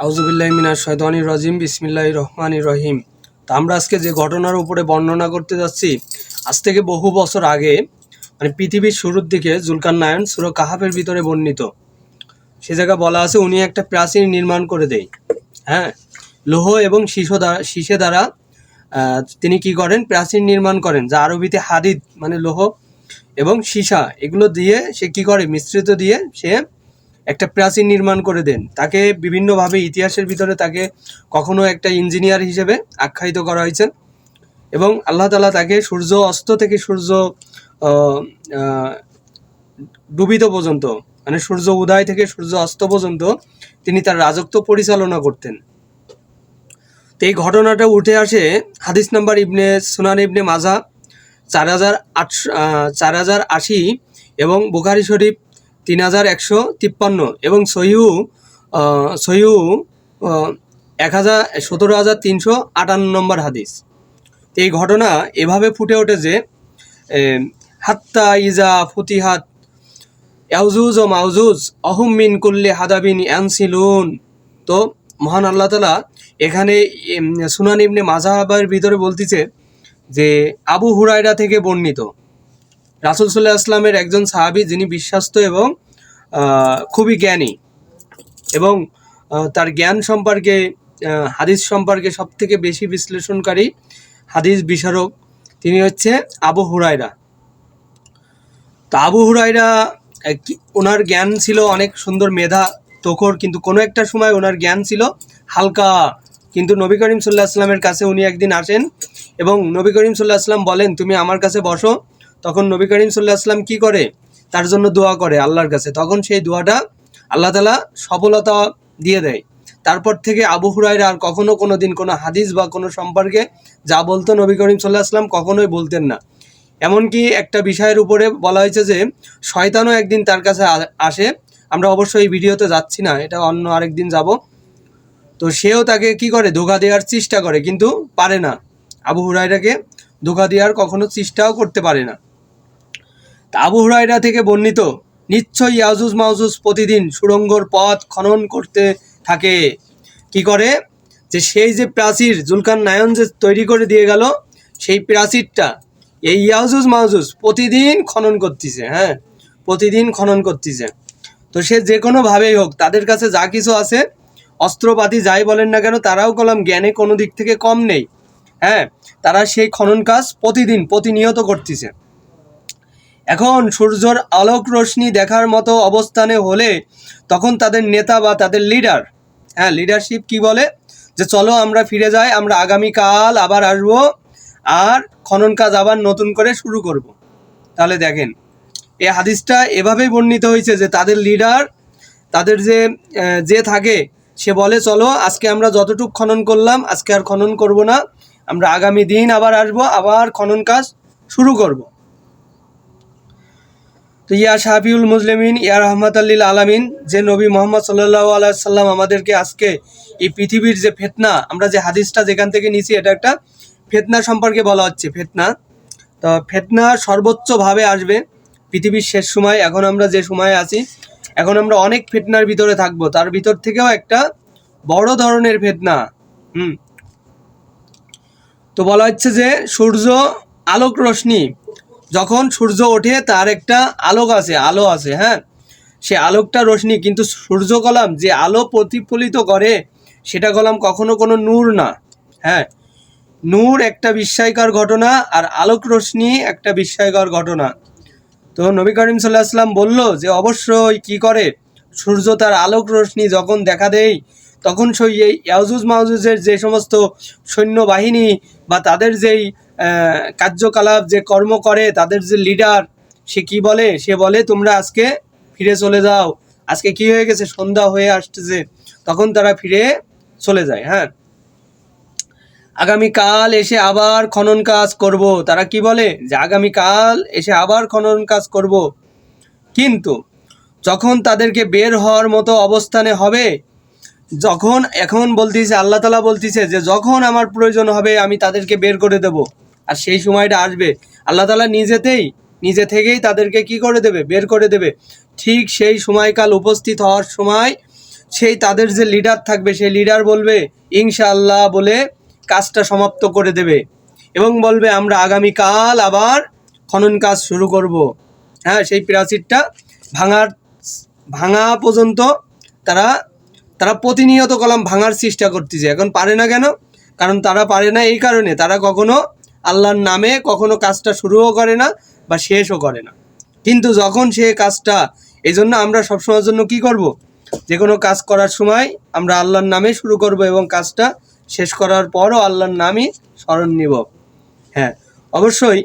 আউজুবিল্লাহ মিনার শয়তানি রাজিম বিসমিল্লাহ রহমান রহিম। তা আমরা আজকে যে ঘটনার উপরে বর্ণনা করতে যাচ্ছি, আজ থেকে বহু বছর আগে মানে পৃথিবীর শুরুর দিকে জুলকার নায়ন সুর কাহাফের ভিতরে বর্ণিত। সে জায়গা বলা আছে, উনি একটা প্রাচীর নির্মাণ করে দেয়। হ্যাঁ? লোহ এবং শিশো দ্বারা, শিশে দ্বারা তিনি কি করেন? প্রাচীর নির্মাণ করেন, যা আরবিতে হাদিদ মানে লোহ এবং সীসা। এগুলো দিয়ে সে কি করে? মিশ্রিত দিয়ে সে একটা প্রাচীর নির্মাণ করে দেন। তাকে বিভিন্নভাবে ইতিহাসের ভিতরে তাকে কখনো একটা ইঞ্জিনিয়ার হিসেবে আখ্যায়িত করা হয়েছে এবং আল্লাহ তালা তাকে সূর্য অস্ত থেকে সূর্য ডুবিত পর্যন্ত মানে সূর্য উদয় থেকে সূর্য অস্ত পর্যন্ত তিনি তার রাজত্ব পরিচালনা করতেন। তো এই ঘটনাটা উঠে আসে হাদিস নাম্বার ইবনে, সুনান ইবনে মাজা, চার হাজার আটশো চার হাজার আশি এবং বুখারি শরীফ তিন হাজার একশো তিপ্পান্ন এবং সহিউ সহিউ এক হাজার সতেরো হাজার তিনশো আটান্ন নম্বর হাদিস। এই ঘটনা এভাবে ফুটে ওঠে যে হাত্তা ইজা ফুতিহাত ইয়াউজুজ ও মাউজুজ অহুম মিন কুল্লে হাদাবিন ইয়ানসিলুন। তো মহান আল্লাহ তালা এখানে এম, সুনান ইবনে মাজাহাবের ভিতরে বলতেছে যে আবু হুরায়রা থেকে বর্ণিত। রাসুল সাল্লাহ আসলামের একজন সাহাবি যিনি বিশ্বাস্ত এবং খুবই জ্ঞানী এবং তার জ্ঞান সম্পর্কে হাদিস সম্পর্কে সব থেকে বেশি বিশ্লেষণকারী হাদিস বিশারক তিনি হচ্ছে আবু হুরায়রা। তো আবু হুরায়রা আহ, ওনার জ্ঞান ছিল অনেক সুন্দর মেধা তখর কিন্তু কোনো একটা সময় ওনার জ্ঞান ছিল হালকা। কিন্তু নবী করিম সাল্লাহ আসলামের কাছে উনি একদিন আসেন এবং নবী করিম সাল্লাহ আসলাম বলেন তুমি আমার কাছে বসো। তখন নবী করিম সাল্লাহ আসলাম কী করে? তার জন্য দোয়া করে আল্লাহর কাছে। তখন সেই দোয়াটা আল্লাহ তালা সফলতা দিয়ে দেয়। তারপর থেকে আবু হুরাইরা আর কখনো কোনো দিন কোনো হাদিস বা কোনো সম্পর্কে যা বলতো নবী করিম সাল্লাহ আসলাম কখনোই বলতেন না। এমনকি একটা বিষয়ের উপরে বলা হয়েছে যে, শয়তানও একদিন তার কাছে আসে। আমরা অবশ্যই এই ভিডিওতে যাচ্ছি না এটা অন্য আরেকদিন যাব। তো সেও তাকে কি করে? ধোকা দেওয়ার চেষ্টা করে, কিন্তু পারে না। আবু হুরাইরাকে ধোকা দেওয়ার কখনো চেষ্টাও করতে পারে না। আবু হুরাইরা থেকে বর্ণিত, নিশ্চয়ই ইয়াজুজ মাউজুজ প্রতিদিন সুড়ঙ্গর পথ খনন করতে থাকে। কি করে? যে সেই যে প্রাচীর জুলকান নায়ন যে তৈরি করে দিয়ে গেল, সেই প্রাচীরটা এই ইয়াজুজ মাউজুজ প্রতিদিন খনন করতেছে হ্যাঁ? প্রতিদিন খনন করতেছে। তো সে যে কোনোভাবেই হোক, তাদের কাছে যা কিছু আছে, অস্ত্রপাতি যাই বলেন না কেন, তারাও কলম জ্ঞানে কোনো দিক থেকে কম নেই হ্যাঁ? তারা সেই খনন কাজ প্রতিদিন, প্রতিনিয়ত করতেছে। এখন সূর্যর আলোক রশ্মি দেখার মতো অবস্থানে হলে তখন তাদের নেতা বা তাদের লিডার হ্যাঁ লিডারশিপ কি বলে? যে চলো আমরা ফিরে যাই, আমরা আগামীকাল আবার আসব আর খনন কাজ আবার নতুন করে শুরু করব। তাহলে দেখেন, এই হাদিসটা এভাবেই বর্ণিত হয়েছে যে তাদের লিডার তাদের যে যে থাকে, সে বলে, চলো, আজকে আমরা যতটুকু খনন করলাম, আজকে আর খনন করব না। আমরা আগামী দিন আবার আসব, আবার খনন কাজ শুরু করব। তো ইয়া শাফিউল মুসলিমিন, ইয়া রহমত আল্লিল আলামিন, যে নবী মোহাম্মদ সাল্লাহ আলাইসাল্লাম আমাদেরকে আজকে এই পৃথিবীর যে ফেতনা, আমরা যে হাদিসটা যেখান থেকে নিছি, এটা একটা ফেতনা সম্পর্কে বলা হচ্ছে, ফেতনা। তো ফেতনা সর্বোচ্চভাবে আসবে পৃথিবীর শেষ সময়, এখন আমরা যে সময়ে আছি, এখন আমরা অনেক ফেতনার ভিতরে থাকব। তার ভিতর থেকেও একটা বড় ধরনের ফেতনা, হুম। তো বলা হচ্ছে যে সূর্য আলোক রশ্মি যখন সূর্য ওঠে, তার একটা আলোক আছে, আলো আছে হ্যাঁ? সে আলোকটা রশ্মি, কিন্তু সূর্য কলাম যে আলো প্রতিফলিত করে, সেটা কলাম কখনো কোনো নূর না হ্যাঁ? নূর একটা বিস্ময়কর ঘটনা আর আলোক রোশনি একটা বিস্ময়কর ঘটনা। তো নবী করিম সাল্লাহ আসলাম বলল যে, অবশ্যই কি করে? সূর্য তার আলোক রোশনি যখন দেখা দেয়, তখন সেই এই ইয়াজুজ মাহুজের যে সমস্ত সৈন্যবাহিনী বা তাদের যেই কার্যকলাপ যে কর্ম করে, তাদের যে লিডার সে কি বলে? সে বলে, তোমরা আজকে ফিরে চলে যাও। আজকে কি হয়ে গেছে? সন্ধ্যা হয়ে আসতেছে। তখন তারা ফিরে চলে যায় হ্যাঁ। আগামীকাল এসে আবার খনন কাজ করব। তারা কি বলে? যে আগামীকাল এসে আবার খনন কাজ করব। কিন্তু যখন তাদেরকে বের হওয়ার মতো অবস্থানে হবে, যখন এখন বলতেছে, আল্লাহ তালা বলতেছে যে, যখন আমার প্রয়োজন হবে, আমি তাদেরকে বের করে দেব। আর সেই সময়টা আসবে। আল্লাহ তালা নিজেতেই নিজে থেকেই তাদেরকে কি করে দেবে? বের করে দেবে। ঠিক সেই সময়কাল উপস্থিত হওয়ার সময় সেই তাদের যে লিডার থাকবে, সেই লিডার বলবে, ইনশাআল্লাহ বলে কাজটা সমাপ্ত করে দেবে। এবং বলবে, আমরা আগামীকাল আবার খনন কাজ শুরু করব। হ্যাঁ সেই প্রাচীরটা ভাঙার, ভাঙা পর্যন্ত তারা তারা প্রতিনিয়ত কলাম ভাঙার চেষ্টা করতেছে। এখন পারে না কেন? কারণ তারা পারে না এই কারণে। তারা কখনো আল্লাহর নামে কখনো কাজটা শুরুও করে না বা শেষও করে না। কিন্তু যখন সে কাজটা এই জন্য আমরা সবসময়ের জন্য কি করব? যে কোনো কাজ করার সময় আমরা আল্লাহর নামে শুরু করব এবং কাজটা শেষ করার পরও আল্লাহর নামই স্মরণ নিব। হ্যাঁ অবশ্যই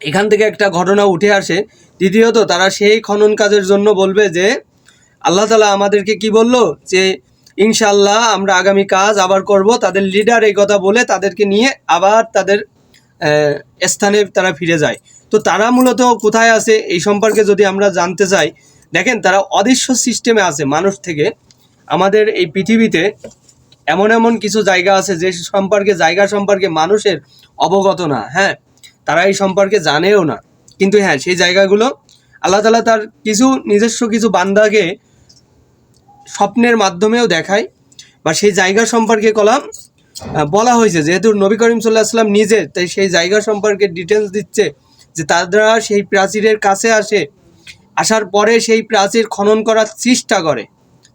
এখান থেকে একটা ঘটনা উঠে আসে। দ্বিতীয়ত, তারা সেই খনন কাজের জন্য বলবে যে, আল্লাহ তালা আমাদেরকে কি বলল? যে ইনশাল্লাহ আমরা আগামী কাজ আবার করব, তাদের লিডার এই কথা বলে তাদেরকে নিয়ে আবার তাদের স্থানে তারা ফিরে যায়। তো তারা মূলত কোথায় আছে এই সম্পর্কে যদি আমরা জানতে চাই, দেখেন তারা অদৃশ্য সিস্টেমে আছে মানুষ থেকে। আমাদের এই পৃথিবীতে এমন এমন কিছু জায়গা আছে যে সম্পর্কে, জায়গা সম্পর্কে মানুষের অবগত না হ্যাঁ? তারা এই সম্পর্কে জানেও না। কিন্তু হ্যাঁ সেই জায়গাগুলো আল্লাহ তালা তার কিছু নিজস্ব কিছু বান্দাকে স্বপ্নের মাধ্যমেও দেখায়। বা সেই জায়গা সম্পর্কে কলাম বলা হয়েছে, যেহেতু নবী করিম সাল্লাহ আসলাম নিজে, তাই সেই জায়গা সম্পর্কে ডিটেলস দিচ্ছে যে তারা সেই প্রাচীরের কাছে আসে। আসার পরে সেই প্রাচীর খনন করার চেষ্টা করে।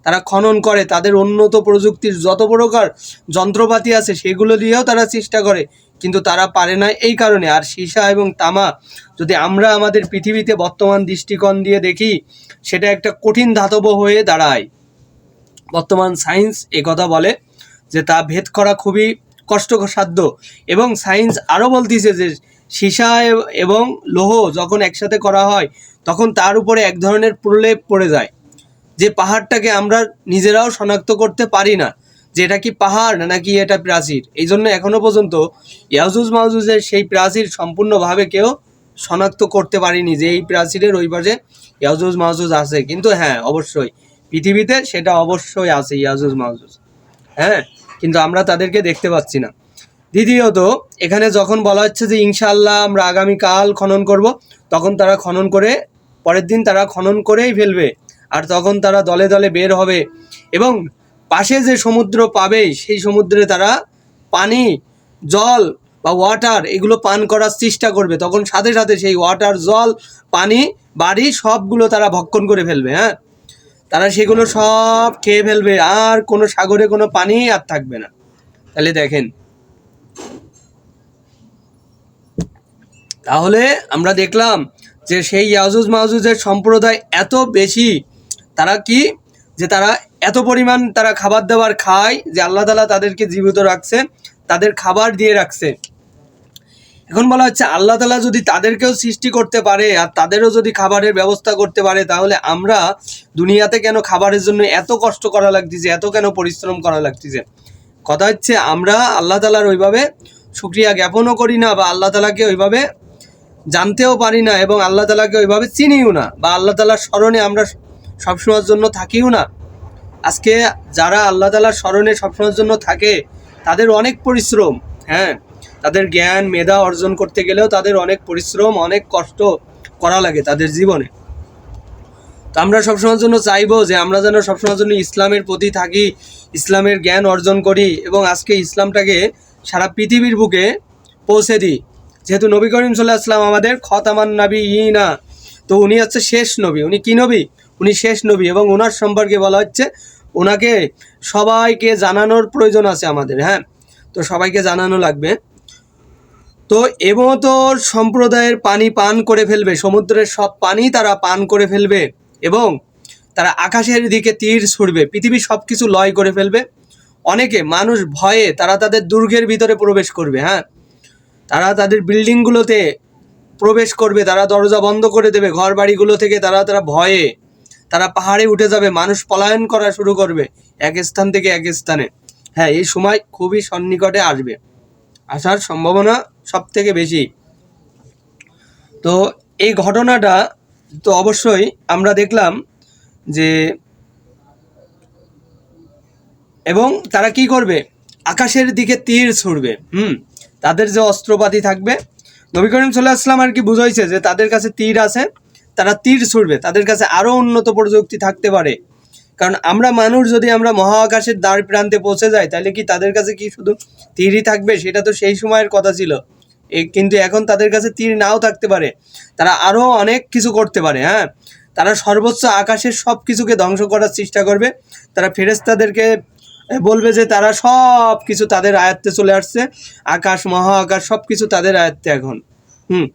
তারা খনন করে, তাদের উন্নত প্রযুক্তির যত প্রকার যন্ত্রপাতি আছে, সেগুলো দিয়েও তারা চেষ্টা করে। কিন্তু তারা পারে না এই কারণে। আর সীসা এবং তামা, যদি আমরা আমাদের পৃথিবীতে বর্তমান দৃষ্টিকোণ দিয়ে দেখি, সেটা একটা কঠিন ধাতব হয়ে দাঁড়ায়। বর্তমান সায়েন্স কথা বলে যে তা ভেদ করা খুবই কষ্টসাধ্য এবং সায়েন্স আরও বলতেছে যে সীসা এবং লোহ যখন একসাথে করা হয়, তখন তার উপরে এক ধরনের প্রলেপ পড়ে যায়, যে পাহাড়টাকে আমরা নিজেরাও শনাক্ত করতে পারি না, যে এটা কি পাহাড় নাকি এটা প্রাচীর। এই জন্য এখনও পর্যন্ত ইয়াজুজ মাহুজের সেই প্রাচীর সম্পূর্ণভাবে কেউ শনাক্ত করতে পারিনি, যে এই প্রাচীরের ওই পাশে ইয়াজুজ মাহুজ আছে। কিন্তু হ্যাঁ অবশ্যই, পৃথিবীতে সেটা অবশ্যই আছে ইয়াজুজ মাহুজ হ্যাঁ কিন্তু আমরা তাদেরকে দেখতে পাচ্ছি না। দ্বিতীয়ত, এখানে যখন বলা হচ্ছে যে ইনশাল্লাহ আমরা আগামীকাল খনন করব, তখন তারা খনন করে, পরের দিন তারা খনন করেই ফেলবে। আর তখন তারা দলে দলে বের হবে এবং পাশে যে সমুদ্র পাবে, সেই সমুদ্রে তারা পানি, জল বা ওয়াটার এগুলো পান করার চেষ্টা করবে। তখন সাথে সাথে সেই ওয়াটার জল, পানি, বাড়ি সবগুলো তারা ভক্ষণ করে ফেলবে হ্যাঁ? তারা সেগুলো সব খেয়ে ফেলবে। আর কোনো সাগরে কোনো পানি আর থাকবে না। তাহলে দেখেন। তাহলে আমরা দেখলাম যে সেই ইয়াজুজ মাহুজের সম্প্রদায় এত বেশি, তারা কি? যে তারা এত পরিমাণ তারা খাবার দাবার খায়, যে আল্লাহ তালা তাদেরকে জীবিত রাখছে, তাদের খাবার দিয়ে রাখছে। এখন বলা হচ্ছে আল্লাহ তালা যদি তাদেরকেও সৃষ্টি করতে পারে আর তাদেরও যদি খাবারের ব্যবস্থা করতে পারে, তাহলে আমরা দুনিয়াতে কেন খাবারের জন্য এত কষ্ট করা লাগতেছে, এত কেন পরিশ্রম করা লাগতেছে? কথা হচ্ছে আমরা আল্লাহ তালার ওইভাবে সুক্রিয়া জ্ঞাপনও করি না বা আল্লাহ তালাকে ওইভাবে জানতেও পারি না এবং আল্লাহ তালাকে ওইভাবে চিনিও না বা আল্লাহ তালার স্মরণে আমরা সবসময়ের জন্য থাকিও না। আজকে যারা আল্লাহ তালার স্মরণে সবসময়ের জন্য থাকে, তাদের অনেক পরিশ্রম হ্যাঁ? তাদের জ্ঞান, মেধা অর্জন করতে গেলেও তাদের অনেক পরিশ্রম, অনেক কষ্ট করা লাগে তাদের জীবনে। তো আমরা সবসময়ের জন্য চাইব যে আমরা যেন সবসময়ের জন্য ইসলামের প্রতি থাকি, ইসলামের জ্ঞান অর্জন করি এবং আজকে ইসলামটাকে সারা পৃথিবীর বুকে পৌঁছে দিই। যেহেতু নবী করিম সাল্লাহ আসলাম আমাদের খতামান নাবি ইনা তো উনি হচ্ছে শেষ নবী। উনি কী নবী? উনি শেষ নবী এবং ওনার সম্পর্কে বলা হচ্ছে ওনাকে সবাইকে জানানোর প্রয়োজন আছে আমাদের হ্যাঁ? তো সবাইকে জানানো লাগবে। তো এবতর সম্প্রদায়ের পানি পান করে ফেলবে, সমুদ্রের সব পানি তারা পান করে ফেলবে এবং তারা আকাশের দিকে তীর ছুড়বে পৃথিবী সব কিছু লয় করে ফেলবে। অনেকে মানুষ ভয়ে তারা তাদের দুর্গের ভিতরে প্রবেশ করবে হ্যাঁ? তারা তাদের বিল্ডিংগুলোতে প্রবেশ করবে, তারা দরজা বন্ধ করে দেবে ঘর বাড়িগুলো থেকে তারা তারা ভয়ে তারা পাহাড়ে উঠে যাবে, মানুষ পলায়ন করা শুরু করবে, এক স্থান থেকে এক স্থানে। হ্যাঁ এই সময় খুবই সন্নিকটে আসবে। আসার সম্ভাবনা সব থেকে বেশি। তো এই ঘটনাটা তো অবশ্যই আমরা দেখলাম যে এবং তারা কি করবে? আকাশের দিকে তীর ছুড়বে, হুম? তাদের যে অস্ত্রপাতি থাকবে। নবী করিম সাল্লাহ আসলাম আর কি বুঝাইছে যে তাদের কাছে তীর আছে, তারা তীর ছুড়বে, তাদের কাছে আরও উন্নত প্রযুক্তি থাকতে পারে। কারণ আমরা মানুষ যদি আমরা মহাকাশের দ্বার প্রান্তে পৌঁছে যাই, তাহলে কি তাদের কাছে কি শুধু তীরই থাকবে? সেটা তো সেই সময়ের কথা ছিল। কিন্তু এখন তাদের কাছে তীর নাও থাকতে পারে। তারা আরও অনেক কিছু করতে পারে হ্যাঁ? তারা সর্বোচ্চ আকাশের সব কিছুকে ধ্বংস করার চেষ্টা করবে। তারা ফেরেস্তাদেরকে বলবে যে তারা সব কিছু তাদের আয়ত্তে চলে আসছে। আকাশ মহাকাশ সব কিছু তাদের আয়ত্তে এখন। হুম।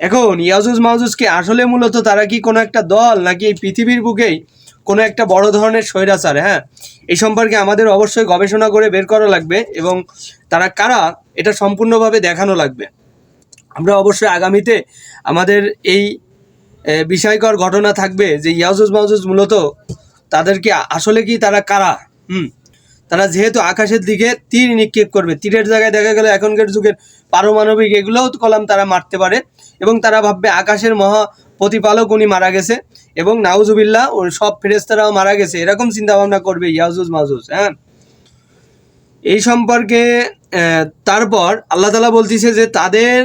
এখন ইয়াজুজ মাহুজুজকে আসলে মূলত তারা কি কোনো একটা দল নাকি এই পৃথিবীর বুকেই কোনো একটা বড় ধরনের স্বৈরাচার হ্যাঁ? এই সম্পর্কে আমাদের অবশ্যই গবেষণা করে বের করা লাগবে এবং তারা কারা এটা সম্পূর্ণভাবে দেখানো লাগবে। আমরা অবশ্যই আগামীতে আমাদের এই বিষয়কর ঘটনা থাকবে যে ইয়াজুজ মাহুজুজ মূলত তাদেরকে আসলে কি তারা কারা? হুম। তারা যেহেতু আকাশের দিকে তীর নিক্ষেপ করবে, তীরের জায়গায় দেখা গেল এখনকার যুগের পারমাণবিক এগুলোও কলাম তারা মারতে পারে এবং তারা ভাববে আকাশের মহা প্রতিপালক উনি মারা গেছে। এবং নাউজুবিল্লাহ, ওর সব ফেরেস্তারাও মারা গেছে। এরকম চিন্তা ভাবনা করবে ইয়াজুজ মাহুজুজ হ্যাঁ? এই সম্পর্কে তারপর আল্লাহ তালা বলতেছে যে তাদের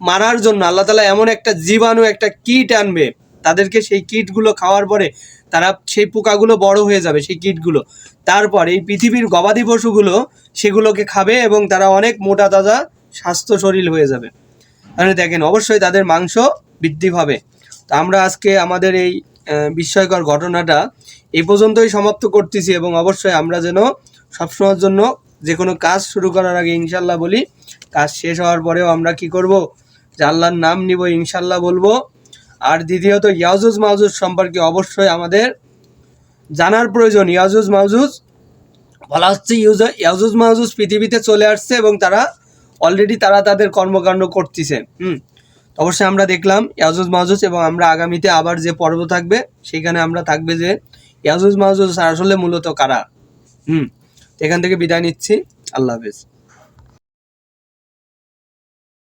মারার জন্য আল্লাহ তালা এমন একটা জীবাণু, একটা কীট আনবে। তাদেরকে সেই কীটগুলো খাওয়ার পরে তারা সেই পোকাগুলো বড় হয়ে যাবে, সেই কীটগুলো। তারপর এই পৃথিবীর গবাদি পশুগুলো সেগুলোকে খাবে এবং তারা অনেক মোটা তাজা স্বাস্থ্য শরীর হয়ে যাবে। তাহলে দেখেন, অবশ্যই তাদের মাংস বৃদ্ধি পাবে। তো আমরা আজকে আমাদের এই বিস্ময়কর ঘটনাটা এই পর্যন্তই সমাপ্ত করতেছি এবং অবশ্যই আমরা যেন সবসময়ের জন্য যে কোনো কাজ শুরু করার আগে ইনশাল্লাহ বলি, কাজ শেষ হওয়ার পরেও আমরা কি করব? যে আল্লাহর নাম নিব, ইনশাল্লাহ বলব। আর দ্বিতীয়ত, ইয়াজুজ মাহুজুজ সম্পর্কে অবশ্যই আমাদের জানার প্রয়োজন। ইয়াজুজ মাহুজুজ বলা হচ্ছে ইউজ- ইয়াজুজ মাহুজুজ পৃথিবীতে চলে আসছে এবং তারা অলরেডি তারা তাদের কর্মকাণ্ড করতেছে। হুম। অবশ্যই আমরা দেখলাম ইয়াজুজ মাহজুজ এবং আমরা আগামীতে আবার যে পর্ব থাকবে, সেখানে আমরা থাকবে যে ইয়াজুজ মাহজুজ আসলে মূলত কারা? হুম এখান থেকে বিদায় নিচ্ছি। আল্লাহ হাফেজ।